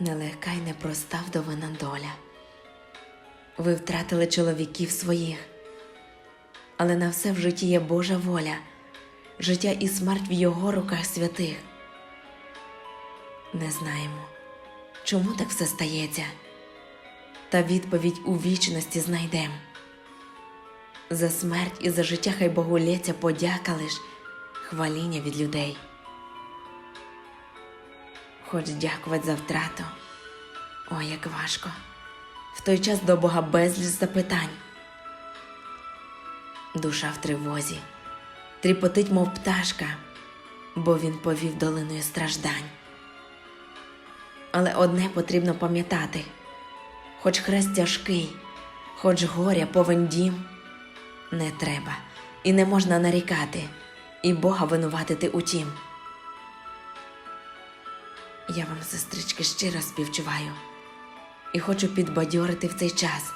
Нелегка й непроста вдовина доля. Ви втратили чоловіків своїх, але на все в житті є Божа воля, життя і смерть в його руках святих. Не знаємо, чому так все стається, та відповідь у вічності знайдем. За смерть і за життя хай Богу лється подяка лиш, хваління від людей. Хоч дякувати за втрату, ой, як важко. В той час до Бога безліч запитань. Душа в тривозі, тріпотить, мов пташка, бо він повів долиною страждань. Але одне потрібно пам'ятати: хоч хрест тяжкий, хоч горя повен дім, не треба і не можна нарікати, і Бога винуватити утім. Я вам, сестрички, щиро співчуваю і хочу підбадьорити в цей час.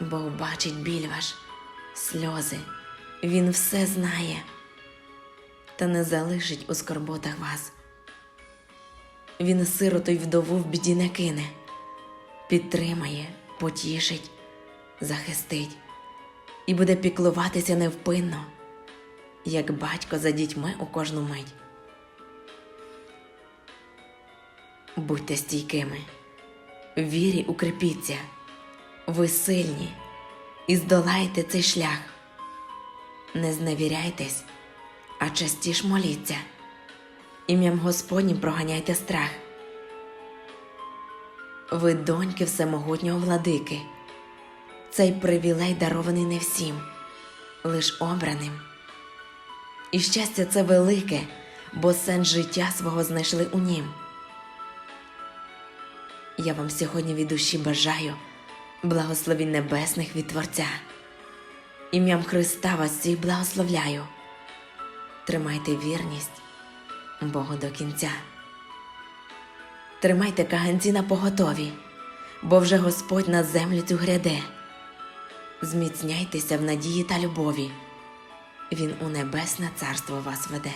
Бог бачить біль ваш, сльози, Він все знає, та не залишить у скорботах вас. Він сироту й вдову в біді не кине, підтримає, потішить, захистить і буде піклуватися невпинно, як батько за дітьми у кожну мить. Будьте стійкими, вірі укріпіться, ви сильні і здолайте цей шлях. Не зневіряйтесь, а частіш моліться, ім'ям Господнім проганяйте страх. Ви доньки всемогутнього владики, цей привілей дарований не всім, лиш обраним. І щастя це велике, бо сенс життя свого знайшли у нім. Я вам сьогодні від душі бажаю благословінь небесних від Творця. Ім'ям Христа вас всіх благословляю. Тримайте вірність Богу до кінця. Тримайте каганці на поготові, бо вже Господь на землю цю гряде. Зміцняйтеся в надії та любові. Він у небесне царство вас веде.